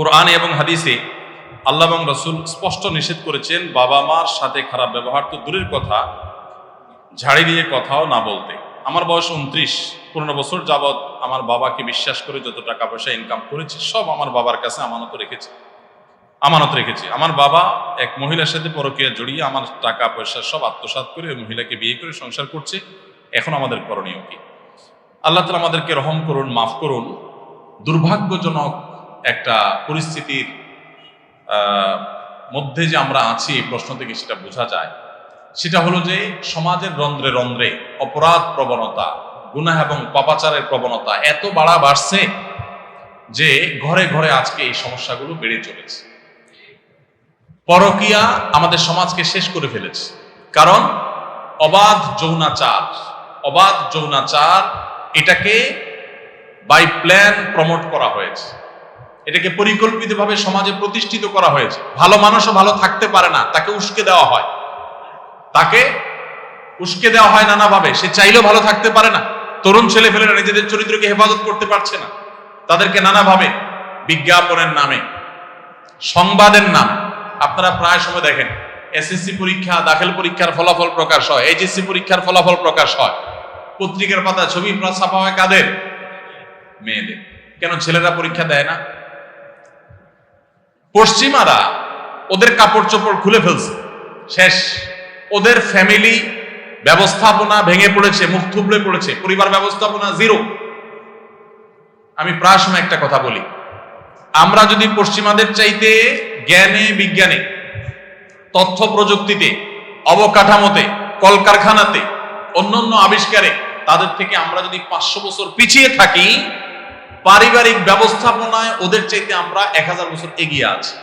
কোরআনে এবং হাদিসে আল্লাহ এবং রসুল স্পষ্ট নিষেধ করেছেন, বাবা মার সাথে খারাপ ব্যবহার তো দূরের কথা, ঝাড়ি দিয়ে কথাও না বলতে। আমার বয়স উনত্রিশ পনেরো বছর যাবৎ আমার বাবাকে বিশ্বাস করে যত টাকা পয়সা ইনকাম করেছি, সব আমার বাবার কাছে আমানত রেখেছি। আমানত রেখেছি। আমার বাবা এক মহিলার সাথে পরকীয়া জড়িয়ে আমার টাকা পয়সা সব আত্মসাৎ করে ওই মহিলাকে বিয়ে করে সংসার করছে। এখন আমাদের করণীয় কি? আল্লাহ তালা আমাদেরকে রহম করুন, মাফ করুন। দুর্ভাগ্যজনক একটা পরিস্থিতির মধ্যে যে আমরা আছি এই প্রশ্ন থেকে সেটা বোঝা যায়। সেটা হলো যে সমাজের রন্ধ্রে রন্ধ্রে অপরাধ প্রবণতা, গুনাহ এবং পাপাচারের প্রবণতা এত বাড়া বাড়ছে যে ঘরে ঘরে আজকে এই সমস্যাগুলো বেড়ে চলেছে। পরকিয়া আমাদের সমাজকে শেষ করে ফেলেছে। কারণ অবাধ যৌনাচার অবাধ যৌনাচার এটাকে বাই প্ল্যান প্রমোট করা হয়েছে। এটাকে পরিকল্পিতভাবে সমাজে প্রতিষ্ঠিত করা হয়েছে। ভালো মানুষও ভালো থাকতে পারে না, তাকে উস্কে দেওয়া হয়। তাকে উস্কে দেওয়া হয় নানাভাবে, সে চাইলেও ভালো থাকতে পারে না। তরুণ ছেলে ফেলেরা নিজেদের চরিত্রকে হেফাজত করতে পারছে না। তাদেরকে নানাভাবে বিজ্ঞাপনের নামে, সংবাদের নাম। আপনারা প্রায় সময় দেখেন এসএসসি পরীক্ষা, দাখিল পরীক্ষার ফলাফল প্রকাশ হয় এইচএসসি পরীক্ষার ফলাফল প্রকাশ হয়। পত্রিকার পাতা, ছবি ছাপা হয় কাদের? মেয়েদের। কেন ছেলেরা পরীক্ষা দেয় না? পশ্চিমারা ওদের কাপড় চোপড় খুলে ফেলছে। শেষ। ওদের ফ্যামিলি ব্যবস্থাপনা ভেঙে পড়েছে, মুখ থুবড়ে পড়েছে, পরিবার ব্যবস্থাপনা জিরো আমি প্রায় একটা কথা বলি। আমরা যদি পশ্চিমাদের চাইতে জ্ঞানে, বিজ্ঞানে, তথ্য প্রযুক্তিতে, অবকাঠামোতে, কলকারখানাতে, অন্যান্য আবিষ্কারে, তাদের থেকে আমরা যদি পাঁচশো বছর পিছিয়ে থাকি পারিবারিক ব্যবস্থাপনায় ওদের চাইতে আমরা এক হাজার বছর এগিয়ে আছি।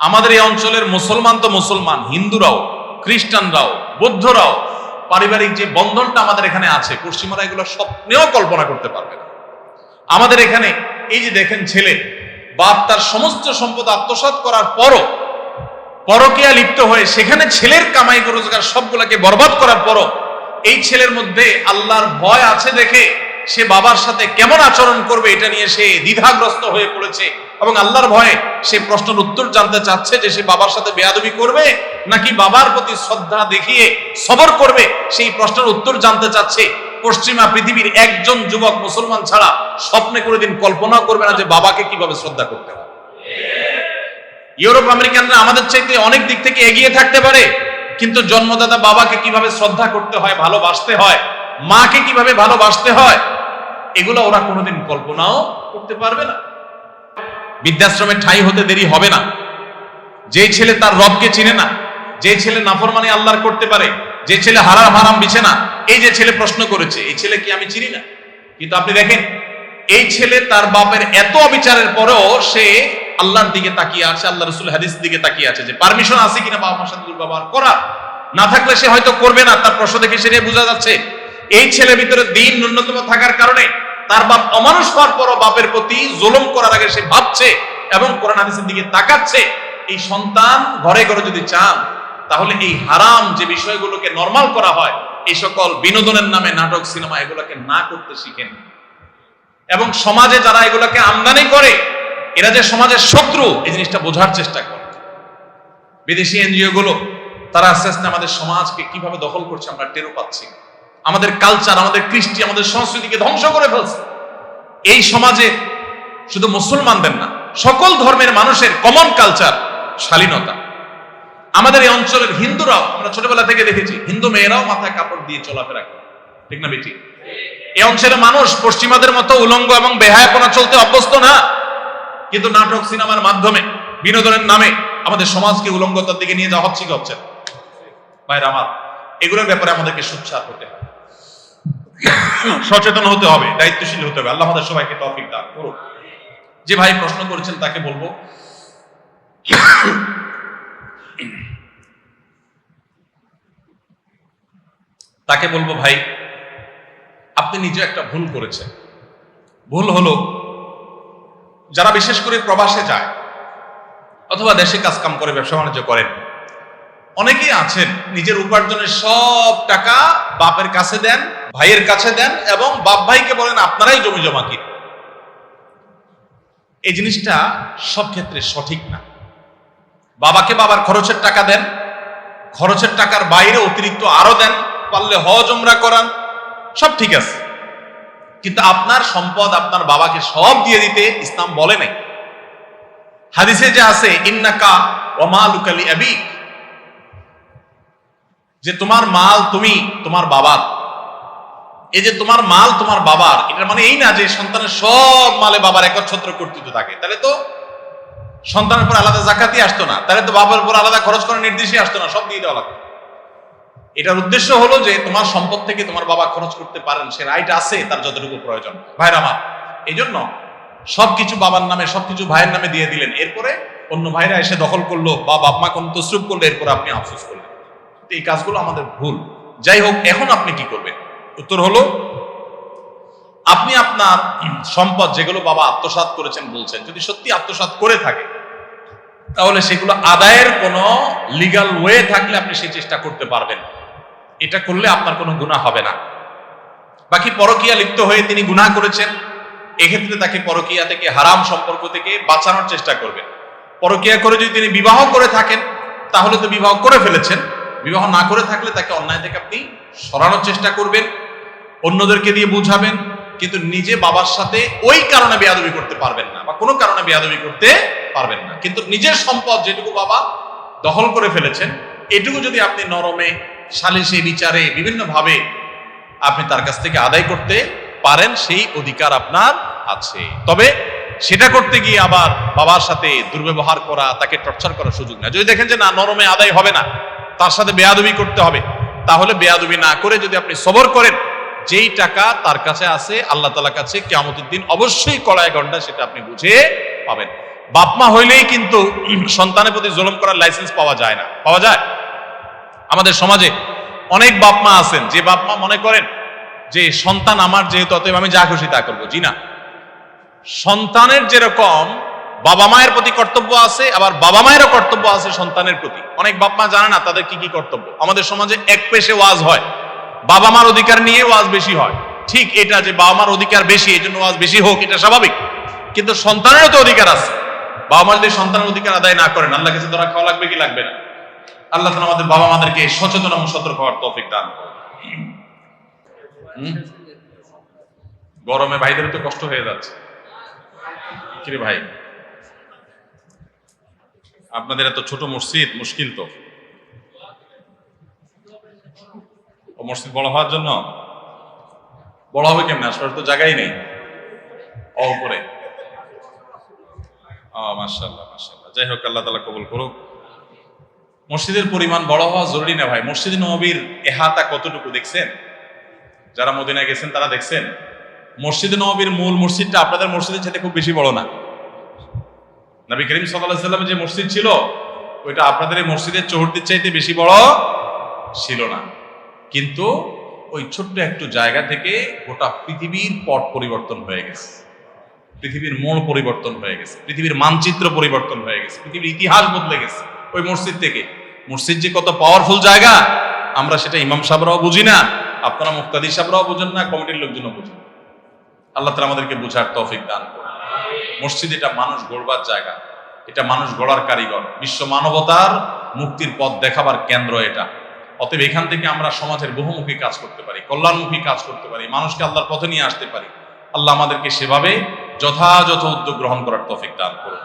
আমাদের এই অঞ্চলের মুসলমান তো মুসলমান, হিন্দুরাও, খ্রিস্টানরাও, বৌদ্ধরাও, পারিবারিক যে বন্ধনটা আমাদের এখানে আছে, পশ্চিমারা এগুলো স্বপ্নেও কল্পনা করতে পারবে না। আমাদের এখানে এই যে দেখেন ছেলে, বাপ তার সমস্ত সম্পদ আত্মসাৎ করার পরও পরকিয়া লিপ্ত হয়ে সেখানে ছেলের কামাই রোজগার সবগুলোকে বরবাদ করার পরও এই ছেলের মধ্যে আল্লাহর ভয় আছে দেখে সে বাবার সাথে কেমন আচরণ করবে এটা নিয়ে সে দ্বিধাগ্রস্ত হয়ে পড়েছে এবং আল্লাহর ভয়ে সে প্রশ্নের উত্তর জানতে চাচ্ছে যে সে বাবার সাথে বেয়াদবি করবে নাকি বাবার প্রতি শ্রদ্ধা দেখিয়ে সবর করবে? সেই প্রশ্নের উত্তর জানতে চাচ্ছে পশ্চিমা পৃথিবীর একজন যুবক মুসলমান ছাড়া স্বপ্নে করে দিন কল্পনা করবে না যে বাবাকে কীভাবে শ্রদ্ধা করতে হবে। ইউরোপ আমেরিকানরা আমাদের চাইতে অনেক দিক থেকে এগিয়ে থাকতে পারে, কিন্তু জন্মদাতা বাবাকে কীভাবে শ্রদ্ধা করতে হয়, ভালোবাসতে হয়, মাকে কীভাবে ভালোবাসতে হয় এগুলো ওরা কোনোদিন কল্পনাও করতে পারবে না। বৃদ্ধাশ্রমে ঠাই হতে দেরি হবে না। যে ছেলে তার রবকে চিনে না যে ছেলে নাফরমানি আল্লাহর করতে পারে যে ছেলে হারাম হারাম বিছে না, এই যে ছেলে প্রশ্ন করেছে, এই ছেলে কি আমি চিনি না? কিন্তু আপনি দেখেন, এই ছেলে তার বাপের এত অবিচারের পরেও সে আল্লাহর দিকে তাকিয়ে আছে, আল্লাহ রসুল হাদিস দিকে তাকিয়ে আছে যে পারমিশন আছে কিনা বাবা মার সাথে দুর্ব্যবহার করা না থাকলে সে হয়তো করবে না, তার প্রশ্ন দেখে সেটাই বোঝা যাচ্ছে। এই ছেলের ভিতরে দিন ন্যূনতম থাকার কারণে তার বাপ অমানুষ হওয়ার পরও বাপের প্রতি জুলুম করার আগে সে ভাবছে এবং কোরআন হাদিসের দিকে তাকাচ্ছে, এই সন্তান ঘরে ঘরে যদি চান, তাহলে এই হারাম যে বিষয়গুলোকে নর্মাল করা হয়, এই সকল বিনোদনের নামে নাটক, সিনেমা, এগুলোকে না করতে শিখেন এবং সমাজে যারা এগুলোকে আমদানি করে, এরা যে সমাজের শত্রু, এই জিনিসটা বোঝার চেষ্টা করে বিদেশি এনজিও গুলো তারা আস্তে আস্তে আমাদের সমাজকে কীভাবে দখল করছে আমরা টেরও পাচ্ছি। আমাদের কালচার আমাদের কৃষ্টি, আমাদের সংস্কৃতিকে ধ্বংস করে ফেলছে। এই সমাজে শুধু মুসলমানদের না, সকল ধর্মের মানুষের কমন কালচার শালীনতা। আমাদের এই অঞ্চলের হিন্দুরাও, আমরা ছোটবেলা থেকে দেখেছি, হিন্দু মেয়েরাও মাথায় কাপড় দিয়ে চলাফেরা করে। ঠিক না বেটি? এই অঞ্চলের মানুষ পশ্চিমাদের মতো উলঙ্গ এবং বেহায়াপনা চলতে অভ্যস্ত না। কিন্তু নাটক, সিনেমার মাধ্যমে, বিনোদনের নামে আমাদের সমাজকে উলঙ্গতার দিকে নিয়ে যাওয়া হচ্ছে কি হচ্ছে? ভাইরা আমার, এগুলোর ব্যাপারে আমাদেরকে সোচ্চার হতে হবে। সচেতন হতে হবে, দায়িত্বশীল হতে হবে। আল্লাহ আমাদের সবাইকে তৌফিক দান করুন। যে ভাই প্রশ্ন করেছেন, তাকে বলব। তাকে বলব, ভাই, আপনি নিজে একটা ভুল করেছেন। ভুল হলো, যারা বিশেষ করে প্রবাসে যায়, অথবা দেশে কাজ কাম করে, ব্যবসা বাণিজ্য করেন অনেকেই আছেন, নিজের উপার্জনের সব টাকা বাপের কাছে দেন, ভাইয়ের কাছে দেন এবং বাপ ভাইকে বলেন, আপনারাই জমি জমা কিন। এই জিনিসটা সব ক্ষেত্রে সঠিক না। বাবাকে বাবার খরচের টাকা দেন, খরচের টাকার বাইরে অতিরিক্ত আরও দেন, পারলে হজ ওমরা করান, সব ঠিক আছে। কিন্তু আপনার সম্পদ আপনার বাবাকে সব দিয়ে দিতে ইসলাম বলে নাই। হাদিসে যে আছে, ইন্নাকা ওমালুকালি আবিক। যে তোমার মাল তুমি তোমার বাবার। এই যে তোমার মাল তোমার বাবার এটা মানে এই না যে সন্তানের সব মালে বাবার একচ্ছত্র কর্তৃত্ব থাকে। তাহলে তো সন্তানের উপর আলাদা জাকাতি আসতো না। তাহলে তো বাবার উপর আলাদা খরচ করার নির্দেশই আসতো না, সব দিয়ে দেওয়া লাগতো। এটার উদ্দেশ্য হলো যে তোমার সম্পদ থেকে তোমার বাবা খরচ করতে পারেন, সে রাইট আছে, তার যতটুকু প্রয়োজন। ভাইরা আমার এই জন্য সবকিছু বাবার নামে, সবকিছু ভাইয়ের নামে দিয়ে দিলেন। এরপরে অন্য ভাইরা এসে দখল করল, বা বাপ মা কোন তসরুপ করল, এরপরে আপনি আফসোস করলেন। এই কাজগুলো আমাদের ভুল। যাই হোক, এখন আপনি কি করবেন? উত্তর হলো, আপনি আপনার সম্পদ যেগুলো বাবা আত্মসাৎ করেছেন বলছেন, যদি সত্যি আত্মসাৎ করে থাকে, তাহলে সেগুলো আদায়ের কোনো লিগাল ওয়ে থাকলে আপনি সেই চেষ্টা করতে পারবেন। এটা করলে আপনার কোনো গুণা হবে না। বাকি পরকিয়া লিপ্ত হয়ে তিনি গুনাহ করেছেন, এক্ষেত্রে তাকে পরকিয়া থেকে, হারাম সম্পর্ক থেকে বাঁচানোর চেষ্টা করবেন। পরকিয়া করে যদি তিনি বিবাহ করে থাকেন, তাহলে তো বিবাহ করে ফেলেছেন। বিবাহ না করে থাকলে তাকে অন্যায় থেকে আপনি সরানোর চেষ্টা করবেন, অন্যদেরকে দিয়ে বুঝাবেন, কিন্তু নিজে বাবার সাথে ওই কারণে বেয়াদবি করতে পারবেন না বা কোনো কারণে বেয়াদবি করতে পারবেন না। কিন্তু নিজের সম্পদ যেটুকু বাবা দখল করে ফেলেছেন, এটুকু যদি আপনি নরমে সালিশে বিচারে, বিভিন্নভাবে আপনি তার কাছ থেকে আদায় করতে পারেন, সেই অধিকার আপনার আছে। তবে সেটা করতে গিয়ে আবার বাবার সাথে দুর্ব্যবহার করা, তাকে টর্চার করার সুযোগ না যদি দেখেন যে না, নরমে আদায় হবে না তার সাথে বেয়াদবি করতে হবে। তাহলে বেয়াদবি না করে যদি আপনি সবর করেন, যেই টাকা তার কাছে আছে, আল্লাহ তালার কাছে কেমতের দিন অবশ্যই কড়ায় ঘণ্টা সেটা আপনি বুঝে পাবেন। বাপমা হইলেই কিন্তু সন্তানের প্রতি জুলুম করার লাইসেন্স পাওয়া যায় না। পাওয়া যায়? আমাদের সমাজে অনেক বাপমা আছেন, যে বাপমা মনে করেন যে সন্তান আমার, যেহেতু অতএব আমি যা খুশি তা করব। জি না। সন্তানের যেরকম বাবা মায়ের প্রতি কর্তব্য আছে, আবার বাবা মায়েরও কর্তব্য আছে সন্তানের প্রতি। অনেক বাপ মা জানে না তাদের কি কি কর্তব্য। আমাদের সমাজে এক পেশে ওয়াজ হয়। বাবা মার অধিকার নিয়ে ওয়াজ বেশি হয়। ঠিক এটা যে বাবা মার অধিকার বেশি, এই জন্য ওয়াজ বেশি হোক, এটা স্বাভাবিক। কিন্তু সন্তানেরও তো অধিকার আছে। বাবা মা যদি সন্তানের অধিকার আদায় না করেন আল্লাহ কাছে ধরা খাওয়া লাগবে কি লাগবে না? আল্লাহ তাআলা আমাদের বাবা মাদেরকে সচেতন এবং সতর্ক হওয়ার তৌফিক দান গরমে ভাইদের তো কষ্ট হয়ে যাচ্ছে। কিরে ভাই? আপনাদের এত ছোট মসজিদ, মুশকিল তো। মসজিদ বড় হওয়ার জন্য? বড় হবে কেমন? আসলে তো জায়গাই নেই। মাশাল্লাহ যাই হোক, আল্লাহ তালা কবুল করুক। মসজিদের পরিমাণ বড় হওয়া জরুরি না ভাই? মসজিদ নবীর এহাতা কতটুকু দেখছেন? যারা মদিনায় গেছেন তারা দেখছেন? মসজিদ নবীর মূল মসজিদটা আপনাদের মসজিদের চাইতে খুব বেশি বড় না। নবী করিম সাল্লাহ যে মসজিদ ছিল, ওইটা আপনাদের এই মসজিদের চৌহদ্দির চাইতে বেশি বড় ছিল না। কিন্তু ওই ছোট্ট একটু জায়গা থেকে গোটা পৃথিবীর পট পরিবর্তন হয়ে গেছে। পৃথিবীর মোড় পরিবর্তন হয়ে গেছে। পৃথিবীর মানচিত্র পরিবর্তন হয়ে গেছে। পৃথিবীর ইতিহাস বদলে গেছে ওই মসজিদ থেকে। মসজিদ যে কত পাওয়ারফুল জায়গা, আমরা সেটা ইমাম সাহেবরাও বুঝি না, আপনারা মুক্তাদি সাহেবরাও বুঝেন না, কমিটির লোকজনও বুঝেন আল্লাহ তালা আমাদেরকে বুঝার তৌফিক দান করুন। মসজিদ এটা মানুষ গড়বার জায়গা। এটা মানুষ গড়ার কারিগর। বিশ্ব মানবতার মুক্তির পথ দেখাবার কেন্দ্র এটা। অতএব এখান থেকে আমরা সমাজের বহুমুখী কাজ করতে পারি, কল্যাণমুখী কাজ করতে পারি, মানুষকে আল্লাহর পথে নিয়ে আসতে পারি। আল্লাহ আমাদেরকে সেভাবে যথাযথ উদ্যোগ গ্রহণ করার তফিক দান করুন।